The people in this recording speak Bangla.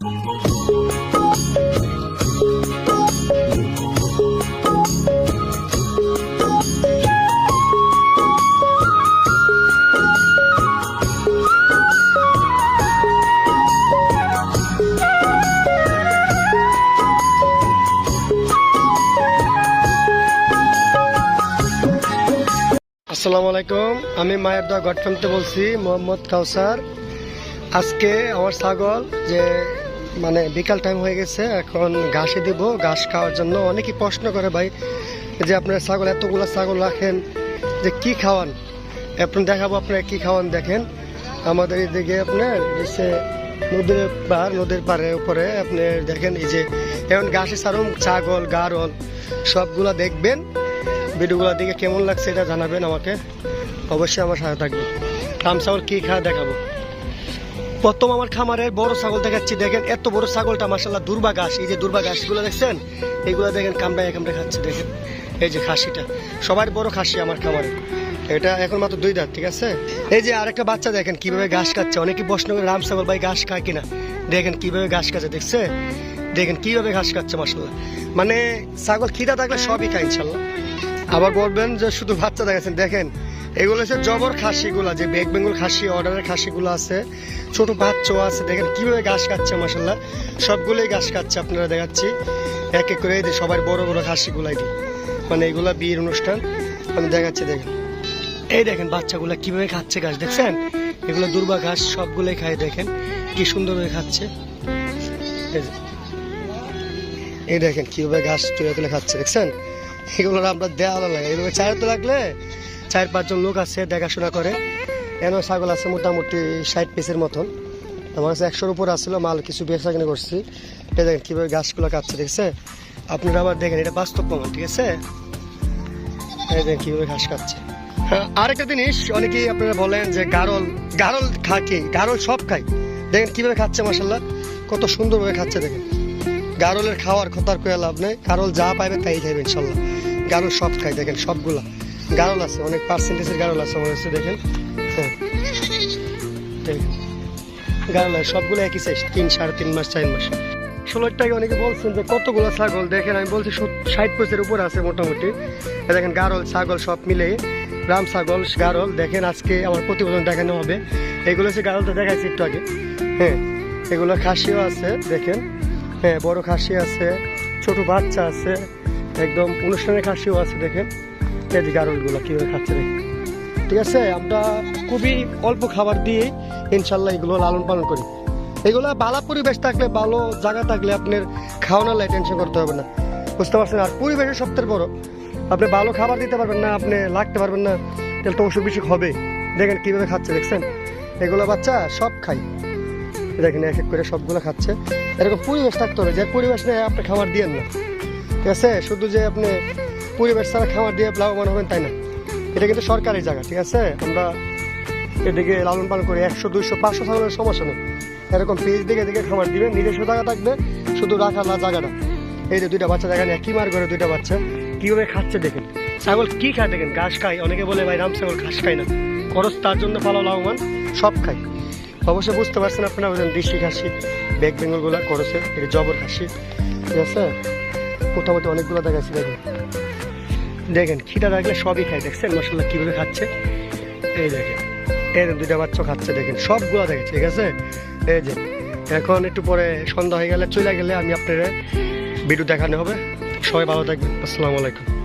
আসসালামু আলাইকুম আমি মায়ের দা গটফামতে বলছি মোহাম্মদ কাউসার। আজকে আমার ছাগল যে মানে বিকাল টাইম হয়ে গেছে, এখন ঘাসে দিব। ঘাস খাওয়ার জন্য অনেকেই প্রশ্ন করে ভাই, যে আপনার ছাগল, এতগুলো ছাগল রাখেন, যে কি খাওয়ান? এখন দেখাবো আপনার কি খাওয়ান দেখেন। আমাদের এদিকে আপনার এসে নদীর পার, নদীর পাড়ের উপরে আপনি দেখেন এই যে, এখন ঘাসে সারুম ছাগল, গারল, সবগুলা দেখবেন। ভিডিওগুলো দিকে কেমন লাগছে এটা জানাবেন আমাকে। অবশ্যই আমার সাথে থাকবেন। রাম ছাগল কি খাওয়া দেখাবো। প্রথম আমার খামারের বড় ছাগল দেখাচ্ছি। দেখেন, এত বড় ছাগলটা মাসাল্লাহ দুর্বা ঘাস এই যে দুর্বা ঘাসগুলো দেখছেন? এগুলো দেখেন, কামড়ায় কামড়ে খাচ্ছে, দেখেন। এই যে খাসিটা। সবার বড় খাসি আমার খামারে এটা এখন মাত্র দুই দাঁত, ঠিক আছে? এই যে আরেকটা বাচ্চা দেখেন, কীভাবে ঘাস খাচ্ছে। অনেকে প্রশ্ন করে, রাম ছাগল ভাই ঘাস খায় কিনা? দেখেন, কীভাবে ঘাস খাচ্ছে, দেখছে? দেখেন, কীভাবে ঘাস খাচ্ছে মাসাল্লাহ মানে ছাগল খিদা থাকলে সবই খায় ইনশাল্লাহ আবার বলবেন যে, শুধু বাচ্চা দেখাচ্ছেন, দেখেন। এগুলো হচ্ছে জবর খাসিগুলা, যে বেগ বেঙ্গল খাসি, অর্ডারের খাসিগুলো আছে। ছোট বাচ্চাও আছে, দেখেন কীভাবে ঘাস খাচ্ছে মাসাল্লাহ সবগুলোই ঘাস খাচ্ছে, আপনারা দেখাচ্ছি। এক এক করে এই যে সবার বড় বড় খাসিগুলাই দিই মানে এগুলা বিয়ের অনুষ্ঠান, আমি দেখাচ্ছি, দেখেন। এই দেখেন বাচ্চাগুলা কীভাবে খাচ্ছে ঘাস, দেখছেন? এগুলো দুর্বা ঘাস, সবগুলোই খায়, দেখেন। কি সুন্দর হয়ে খাচ্ছে। এই দেখেন কীভাবে ঘাস তুলে তুলে খাচ্ছে, দেখছেন? এগুলোর আমরা দেওয়া লাগে এগুলো চায়েতে লাগলে চার পাঁচজন লোক আছে দেখাশোনা করে। এন ছাগল আছে মোটামুটি ষাট পিসের মতন। আমার কাছে একশোর উপর আসছিল মাল কিছু বেচা কিনে করছি। এটা দেখেন কীভাবে ঘাসগুলো কাটছে দেখছে আপনারা আবার দেখেন এটা বাস্তব প্রমাণ ঠিক আছে? এই দেখেন কীভাবে ঘাস কাটছে। হ্যাঁ, আরেকটা জিনিস অনেকেই আপনারা বলেন যে গারল গারল খা কি গারল সব খায় দেখেন কীভাবে খাচ্ছে মাসাল্লাহ কত সুন্দরভাবে খাচ্ছে দেখেন। গারলের খাওয়ার কথার কয়ে লাভ নেই। গারল যা পাইবে তাই খাইবে ইনশাল্লাহ গারল সব খাই দেখেন সবগুলা। গারল আছে, অনেক পার্সেন্টেজের গারল আছে আমার কাছে দেখেন। হ্যাঁ। গারল আছে সবগুলো একই সাইজ তিন সাড়ে তিন মাস, চার মাস। ষোলোর টাকা অনেকে বলছেন যে কতগুলো ছাগল? দেখেন, আমি বলছি ষাট পয়সের উপর আছে মোটামুটি। দেখেন, গারল, ছাগল সব মিলে, রাম ছাগল, গারল। দেখেন, আজকে আমার প্রতিবেদন দেখানো হবে। এগুলো হচ্ছে গারলটা দেখাচ্ছি একটু আগে। হ্যাঁ এগুলো খাসিও আছে, দেখেন। হ্যাঁ বড় খাসি আছে, ছোট বাচ্চা আছে, একদম অনুষ্ঠানের খাসিও আছে, দেখেন। যে গারলগুলো কীভাবে খাচ্ছে দেখেন ঠিক আছে, আমরা খুবই অল্প খাবার দিয়ে ইনশাল্লাহ এগুলো লালন পালন করি। এগুলো ভালো পরিবেশ থাকলে, ভালো জায়গা থাকলে আপনার খাওয়ানোর লাই টেনশন করতে হবে না। বুঝতে পারছেন? আর পরিবেশের সবথেকে বড়। আপনি ভালো খাবার দিতে পারবেন না, আপনি লাগতে পারবেন না, তাহলে তো অসুখ বিসুখ হবে। দেখেন কীভাবে খাচ্ছে, দেখছেন? এগুলো বাচ্চা সব খাই দেখেন এক এক করে সবগুলো খাচ্ছে। এরকম পরিবেশ থাকতে হবে। যে পরিবেশ নেই, আপনি খাবার দিয়েন না। ঠিক আছে? শুধু যে আপনি পরিবেশ ছাড়া খাবার দিয়ে লাভবান হবেন তাই না? এটা কিন্তু সরকারি জায়গা, ঠিক আছে? আমরা এদিকে লালন পালন করি, একশো, দুইশো, পাঁচশো ছাগলের সমস্যা নেই। এরকম পেজ দিকে দিকে খাবার দিবেন, নিজস্ব জায়গা থাকবে, শুধু রাখার না জায়গাটা। এই যে দুইটা বাচ্চা দেখেন, একই মার করে দুইটা বাচ্চা। কীভাবে খাচ্ছে দেখেন? ছাগল কি খায় দেখেন? ঘাস খায়, অনেকে বলে, ভাই, রাম ছাগল ঘাস খায় না। খরচ তার জন্য ভালো, লাভবান, সব খায়। অবশ্যই বুঝতে পারছেন আপনারা বুঝলেন দেশি খাসি, ব্যাক বেঙ্গলগুলো করেছে এটা জবর খাসি, ঠিক আছে? মোটামুটি অনেকগুলো দেখাচ্ছি দেখেন। দেখেন খিটা রাখলে সবই খায়। দেখছেন মশলা কীভাবে খাচ্ছে? এই দেখেন, এই দুইটা বাচ্চা খাচ্ছে, দেখেন, সবগুলো দেখে ঠিক আছে? এই যে, এখন একটু পরে সন্ধ্যা হয়ে গেলে চলে গেলে আমি আপনার ভিডিও দেখানো হবে। সবাই ভালো থাকবেন, আসসালামু আলাইকুম।